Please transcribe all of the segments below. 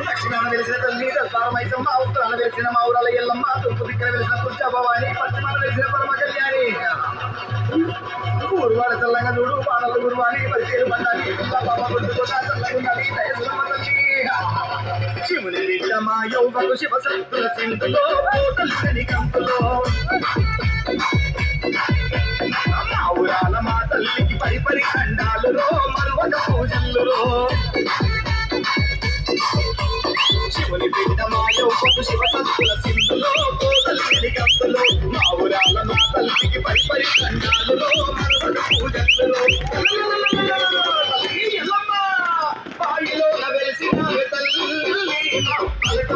దక్షిణాన వెలిసిన తల్లి దర్బారమైసమ్మ ఉత్తరాన వెలిసిన మౌరాల ఎల్లమ్మ తూర్పు దిక్కున వెలిసిన తుర్చ భవాని పశ్చిమాన వెలిసిన పరమ కళ్యాణి పూర్వాడ చల్లగా చూడు పాడల గురువాని పరిచయం పండాలి పాప కొట్టుకోట చల్లగుండాలి దయసులమ్మ తల్లి శివుని బిడ్డమా శివ శక్తుల సింధులో తల్లిని కంపులో. మావురాల మా తల్లికి పరిపరి ఖండాలులో మరువక పూజల్లో శివుని బిడ్డ మా యోగకు శివ తల్లిని కంపులో. మా తల్లికి పరిపరి ఖండాలులో మరువక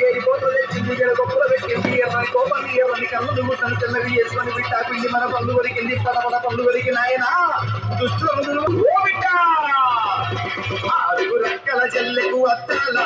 చేరి పుట్టింది చేరిపోతూ తెచ్చింది జడ గొప్పలు పెట్టింది ఎవరి కోపం ఎవరిని కళ్ళు దుమ్ముతాను చిన్నవి వేసుకొని బిడ్డ పిండి మన పళ్ళు కొరికింది పడపడ పళ్ళు వరికి నాయన. దుష్టుల ముందు ఓ బిడ్డ. ఆరుగు రెక్కల చెల్లెకు అత్తలా